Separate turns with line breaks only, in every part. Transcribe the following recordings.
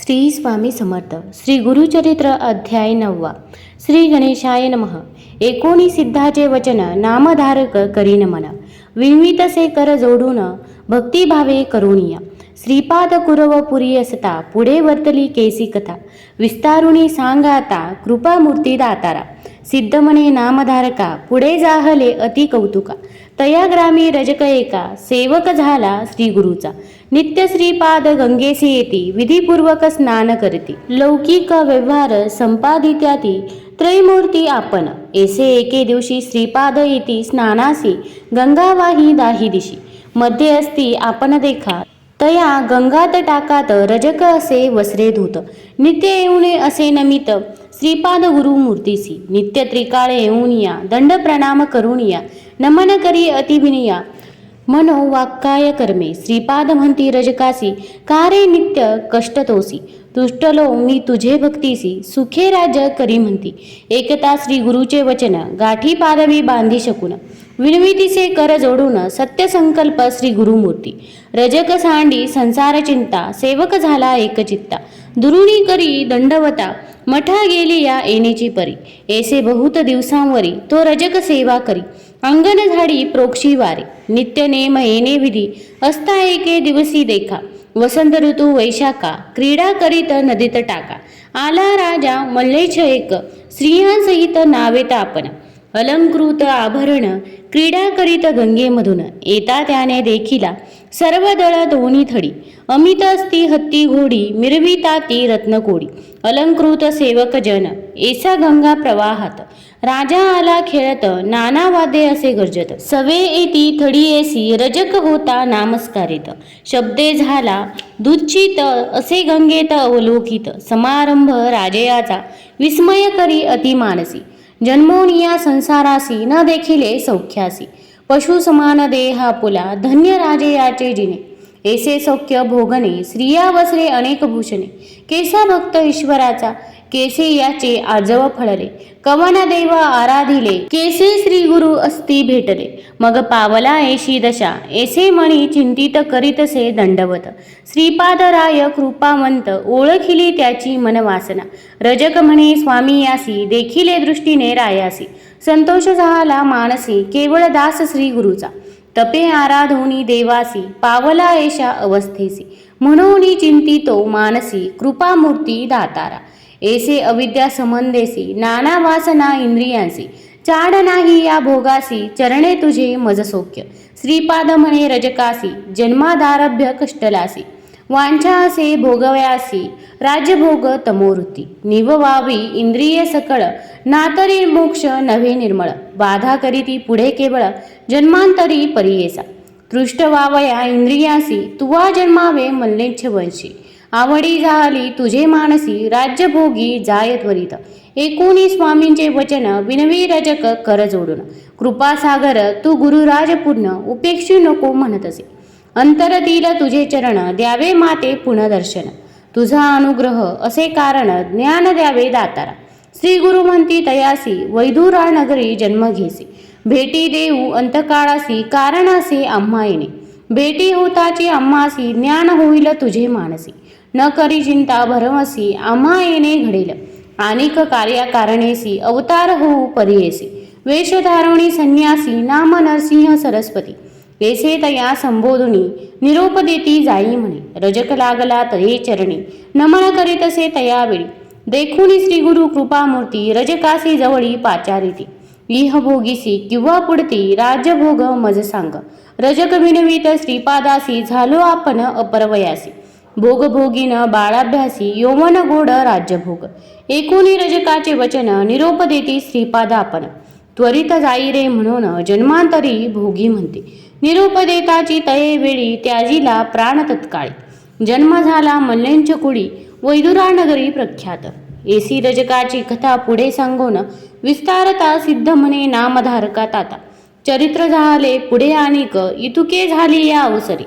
श्री स्वामी समर्थ. श्री गुरुचरित्र अध्याय नववा. श्री गणेशाय नमः. एकोणी सिद्धाचे वचन नामधारक करीन मन. विमितसे कर जोडून भक्तिभावे करुणिया. श्रीपाद कुरव पुरी असता पुढे वर्तली केसी कथा. विस्तारुणी सांगाता कृपामूर्ती दातारा. सिद्धमने नामधारका पुढे जाहले अति कौतुका. तया ग्रामी रजक एका सेवक झाला श्री गुरुचा नित्य श्रीपाद गंगेसी येती विधीपूर्वक स्नान करती. लौकिक व्यवहार संपादित्याती त्रैमूर्ती आपण. एसे एके दिवशी श्रीपाद येती स्नानासी गंगावाही दाही दिशी. मध्ये असती आपण देखा. तया गंगात टाकात रजक असे वसरे धूत. नित्य येऊने असे नमित श्रीपाद गुरु मूर्तीसी. नित्य त्रिकाळ येऊन या दंड प्रणाम करून या. नमन करी अतिविनिया मनो वाक्काय कर्मे श्रीपाद म्हणती रजकासी कारे नित्य कष्टतोसी तुष्टलो मी तुझे भक्तीसी सुखे राज्य करी म्हणती एकता श्री गुरुचे वचन गाठी पादवी बांधी शकून विनवितीचे कर जोडून सत्य संकल्प श्री गुरुमूर्ती रजक सांडी संसार चिंता सेवक झाला एकचित्ता दुरुणी करी दंडवता मठा गेली या येणेची परी. ऐसे बहुत दिवसांवरी तो रजक सेवा करी. अंगण झाडी प्रोक्षी वारे. नित्य नेम येणे विधी. असता एके दिवसी देखा. वसंत ऋतू वैशाखा. क्रीडा करीत नदीत टाका. आला राजा मल्लेछ एक. स्त्रियांसहित नावेत आपण. अलंकृत आभरण क्रीडा करीत गंगेमधून. येता त्याने देखिला सर्व दळ दोन्ही थडी. अमित असती हत्ती घोडी मिरविता ती रत्नकोडी. अलंकृत सेवक जन एसा गंगा प्रवाहात. राजा आला खेळत नाना वाद्ये असे गर्जत. सवे येती थडी एसी रजक होता नामस्कारित. शब्दे झाला दुच्चित असे गंगेत अवलोकित. समारंभ राजयाचा विस्मय करी अतिमानसी. जन्मोनिया संसारासी न देखिले सौख्यासी. पशु समान देहा पुला धन्य राजे याचे जिने. ऐसे सौख्य भोगणे स्त्रिया वसरे अनेक भूषणे. केसा भक्त ईश्वराचा केसे याचे आजव फळले कवन देव आराधिले. केसे श्री गुरु अस्ति भेटले. मग पावला एशी दशा. ऐसे मणी चिंतित करीतसे दंडवत. श्रीपादराय कृपावंत ओळखिली त्याची मनवासना. रजक म्हणे स्वामी यासी देखिले दृष्टीने रायासी. संतोष झाला मानसी केवळ दास श्री गुरुचा. तपे आराधोनी देवासी पावला एषा अवस्थेसी. म्हणून चिंतितो मानसी कृपामूर्ती दातारा. एसे अविद्या समंदेसी नाना वासना इंद्रियांसी चाड नाही या भोगासी चरणे तुझे मजसोख्य. श्रीपाद म्हणे रजकासी जन्मादारभ्य कष्टलासी. वांछा असे भोगव्यासी राज्यभोग तमोवृत्ती. निववावी इंद्रिय सकळ नातरी मोक्ष नव्हे निर्मळ. बाधा करीती पुढे केवळ जन्मांतरी परियेसा. तृष्ट वावया इंद्रियासी तुवा जन्मावे मल्लेच्छ वंशी. आवडी झाली तुझे मानसी राज्यभोगी जाय त्वरित. एकोणी स्वामींचे वचन विनवी रजक कर जोडून. कृपासागर तू गुरुराजपूर्ण उपेक्षू नको म्हणत असे. अंतरतील तुझे चरण द्यावे माते पुनदर्शन तुझा अनुग्रह असे कारण ज्ञान द्यावे दातारा. श्री गुरु म्हणती तयासी वैधुरा नगरी जन्म घेसी. भेटी देऊ अंतकाळासी कारण असे आम्हा येणे. भेटी होताची आम्हासी ज्ञान होईल तुझे मानसी. न करी चिंता भरमसी आम्हा येणे घडेल. अनेक कार्याकारणेसी अवतार होऊ परियेसी वेशधारणी संन्यासी नाम नरसिंह सरस्वती. वेसे तया संबोधुनी निरोप देती जाई म्हणे. रजक लागला तये चरणी. नमन करीतसे तया वेळी. देखुनी श्री गुरु कृपामूर्ती रजकासी जवळी पाचारिती. इह भोगीसी किंवा पुढती राजभोग मज सांग. रजक विनवीत श्रीपादासी झालो आपण अपरवयासी. भोगभोगीन बाळाभ्यासी यौवन गोड राज्यभोग. एकोणी रजकाचे वचन निरोप देती श्रीपादापन. त्वरित जाई रे म्हणून जन्मांतरी भोगी म्हणते. निरोप देताची तये वेळी त्याजीला प्राण तत्काळी जन्म झाला मल्लेंच कुळी वैदुरानगरी प्रख्यात. एसी रजकाची कथा पुढे सांगून विस्तारता सिद्ध म्हणे नामधारकात आता चरित्र झाले पुढे आणिक इतुके झाली या अवसरी.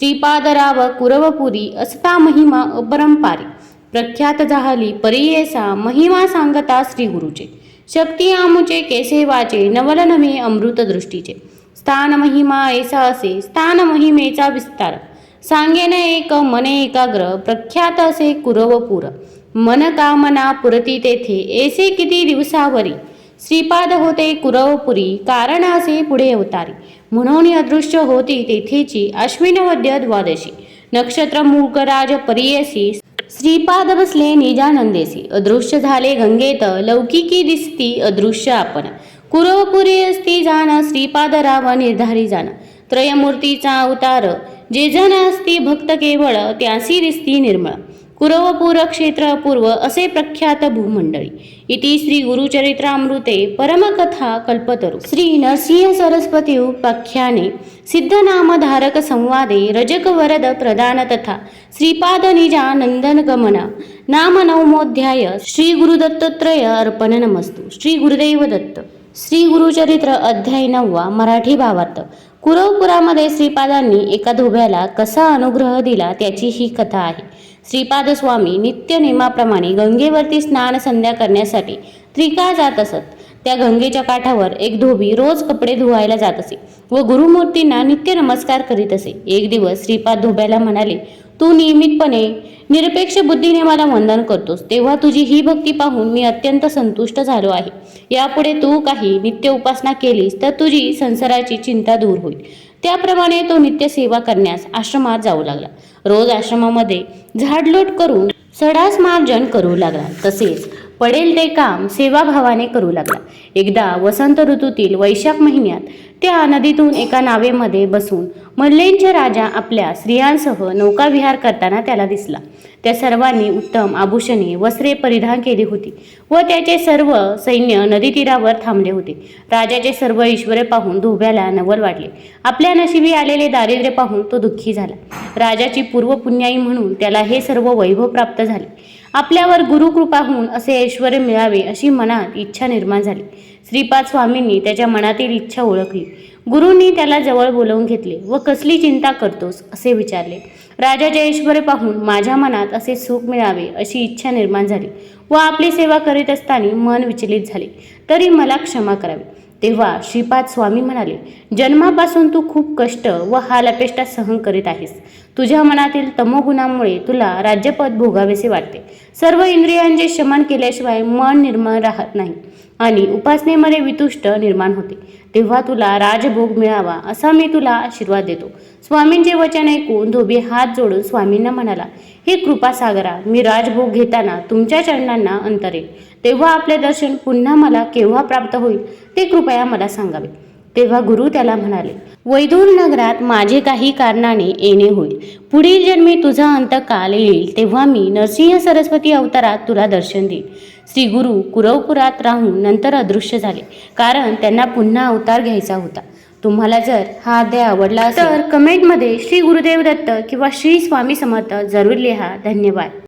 श्रीपादराव कुरवपुरी असता महिमा अपरंपारी प्रख्यात झाली परियेसा महिमा सांगता श्री गुरुचे शक्ती आमुचे केसेवाचे नवल नवे अमृत दृष्टीचे स्थान महिमा ऐसा असे स्थान महिमेचा विस्तार सांगेन एक मने एकाग्र प्रख्यात असे कुरवपुर मन कामना पुरती तेथे ऐसे किती दिवसावरी श्रीपाद होते कुरवपुरी कारण असे पुढे अवतारी म्हणून अदृश्य होती तेथेची अश्विन वद्य द्वादशी. नक्षत्र मूकराज परियसी श्रीपाद बसले निजानंदेसी. अदृश्य झाले गंगेत लौकिकी दिसती अदृश्य आपण. कुरवपुरी असती जाण श्रीपाद राव निर्धारी जाण. त्रयमूर्तीचा अवतार जे जन असती भक्त केवळ त्यासी दिसती निर्मळ. कुरवपूरक्षेत्र पूर्व असे प्रख्यात भूमंडळी. इति श्री गुरुचरित्रामृते परमकथा कल्पतरु श्री नरसिंह सरस्वती उपाख्याने सिद्धनामधारक संवादे रजक वरद प्रदान तथा श्रीपाद निजा गमन नाम नवमोध्याय श्री गुरुदत्तत्रय अर्पण नमस्तु. श्री गुरुदेव दत्त. श्री गुरुचरित्र अध्याय नववा मराठी भावार्थ. कुरवपुरामध्ये श्रीपादांनी एका धोब्याला कसा अनुग्रह दिला त्याची ही कथा आहे. श्रीपादस्वामी नित्य नेमाप्रमाणे गंगेवरती स्नान संध्या करण्यासाठी त्रिकाळ जात असत. त्या गंगेच्या काठावर एक धोबी रोज कपडे धुवायला जात असे व गुरुमूर्तींना नित्य नमस्कार करीत असे. एक दिवस श्रीपाद धोब्याला म्हणाले तू नियमितपणे निरपेक्ष बुद्धीने मला वंदन करतोस. तेव्हा तुझी ही भक्ती पाहून मी अत्यंत संतुष्ट झालो आहे. यापुढे तू काही नित्य उपासना केलीस तर तुझी संसाराची चिंता दूर होईल. त्याप्रमाणे तो नित्य सेवा करण्यास आश्रमात जाऊ लागला. रोज आश्रमामध्ये झाडलोट करून सडास मार्जन करू लागला. तसेच पडेल ते काम सेवाभावाने करू लागला. एकदा वसंत ऋतूतील वैशाख महिन्यात त्या नदीतून एका नावेमध्ये बसून मल्लेंच्या राजा आपल्या स्त्रियांसह नौकाविहार करताना त्याला दिसला. त्या सर्वांनी उत्तम आभूषणे वस्त्रे परिधान केली होती व त्याचे सर्व सैन्य नदी तीरावर थांबले होते. राजाचे सर्व ईश्वरे पाहून धोब्याला नवल वाटले आपल्या नशिबी आलेले दारिद्र्य पाहून तो दुःखी झाला. राजाची पूर्व पुण्याई म्हणून त्याला हे सर्व वैभव प्राप्त झाले. आपल्यावर गुरुकृपा होऊन असे ऐश्वर मिळावे अशी मनात इच्छा निर्माण झाली. श्रीपाद स्वामींनी त्याच्या मनातील इच्छा ओळखली. गुरुंनी त्याला जवळ बोलवून घेतले व कसली चिंता करतोस असे विचारले. राजाचे ऐश्वर पाहून माझ्या मनात असे सुख मिळावे अशी इच्छा निर्माण झाली व आपली सेवा करीत असताना मन विचलित झाले. तरी मला क्षमा करावी. तेव्हा श्रीपाद स्वामी म्हणाले जन्मापासून तू खूप कष्ट व हालअपेष्टा सहन करीत आहेस. तुझ्या मनातील तमोगुणामुळे तुला राज्यपद भोगावेसे वाटते. सर्व इंद्रियांचे शमन केल्याशिवाय मन निर्मळ राहत नाही. आणि उपासनेमध्ये वितुष्ट निर्माण होते. तेव्हा तुला राजभोग मिळावा असा मी तुला आशीर्वाद देतो. स्वामींचे वचन ऐकून धोबी हात जोडून स्वामींना म्हणाला हे कृपा सागरा मी राजभोग घेताना तुमच्या चरणांना अंतरेल तेव्हा आपले दर्शन पुन्हा मला केव्हा प्राप्त होईल ते कृपया मला सांगावे. तेव्हा गुरु त्याला म्हणाले वैदूर नगरात माझे काही कारणाने येणे होईल. पुढील जन्मी तुझा अंतकाल येईल तेव्हा मी नरसिंह सरस्वती अवतारात तुला दर्शन देईल श्री गुरु कुरवपुरात राहून नंतर अदृश्य झाले कारण त्यांना पुन्हा अवतार घ्यायचा होता. तुम्हाला जर हा अध्याय आवडला तर कमेंटमध्ये श्री गुरुदेव दत्त किंवा श्री स्वामी समर्थ जरूर लिहा. धन्यवाद.